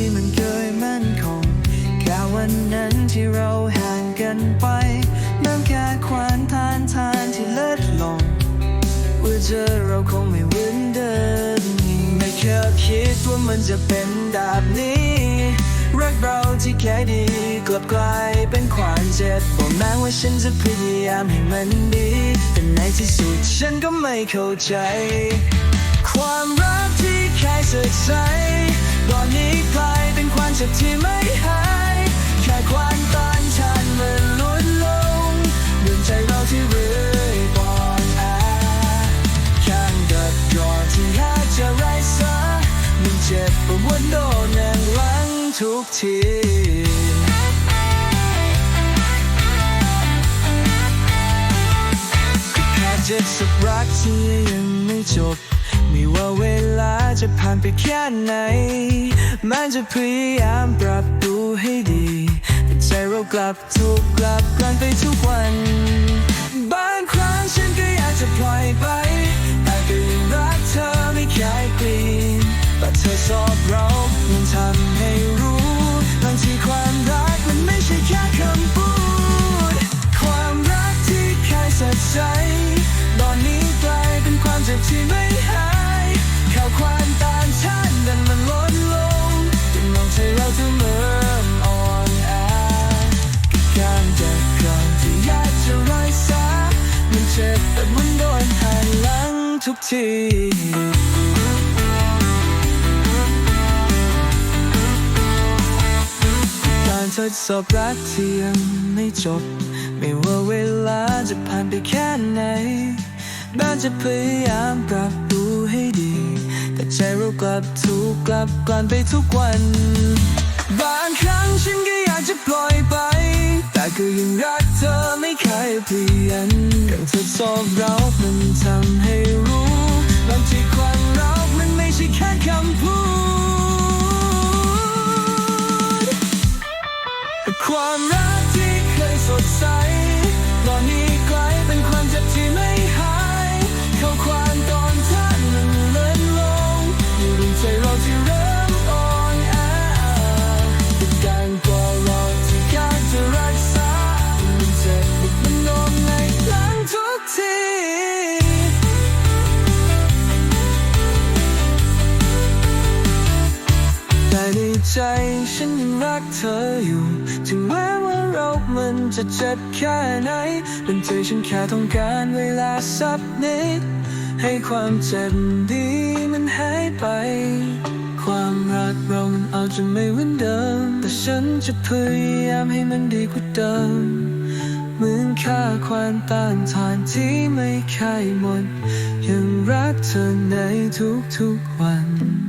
ที่มันเคยมั่นคง แค่วันนั้นที่เราห่างกันไปน้ำแค่ความทานทานที่เลิศลงว่าเจอเราคงไม่เหมือนเดิมไม่เคยคิดว่ามันจะเป็นแบบนี้รักเราที่แค่ดีกลับกลายเป็นความเจ็บบอกแม้ว่าฉันจะพยายามให้มันดี แต่ในที่สุดฉันก็ไม่เข้าใจ ความรักที่แค่สดใส ตอนนี้กลายเป็นความเจ็บที่ไม่หาย แค่ความต้านทานมันลดลงเรื่องใจเราที่เรื่อยปอนแอแข้งกับก่อนที่แค่จะไร้สามันเจ็บปวดโดนแรงหลังทุกทีแค่เจ็บสักรักที่ยังไม่จบ ไม่ว่าเวลาจะผ่านไปแค่ไหน มันจะพยายามปรับตัวให้ดี แต่ใจเรากลับถูกกลับกลันไปทุกวัน ทุกทีการทดสอบรักที่ยังไม่จบ ไม่ว่าเวลาจะผ่านไปแค่ไหนแม้จะพยายามปรับตัวให้ดี แต่ใจเรากลับถูกกลับกลั่นไปทุกวัน บางครั้งฉันก็อยากจะปล่อยไป แต่ก็ยังรักเธอไม่เคยเปลี่ยนการทดสอบเรามันทำให้ ที่ความรักมันไม่ใช่แค่คำพูด ความรักที่เคยสดใส ตอนนี้กลายเป็นความเจ็บที่ไม่หาย เข้าความตอนท่านมันเลื่อนลงอยู่ดวงใจเราที่เริ่มอ่อนแอการกว่าเราที่การจะรักษามันเจ็บมันโดนในหลังทุกที ใจฉันยังรักเธออยู่ ถึงแม้ว่าเรามันจะเจ็บแค่ไหนเป็นใจฉันแค่ต้องการเวลาสักนิด ให้ความเจ็บนี้มันหายไป ความรักเรามันอาจจะไม่เหมือนเดิม แต่ฉันจะพยายามให้มันดีกว่าเดิมเหมือนค่าความต้านทานที่ไม่เคยหมด ยังรักเธอในทุกๆวัน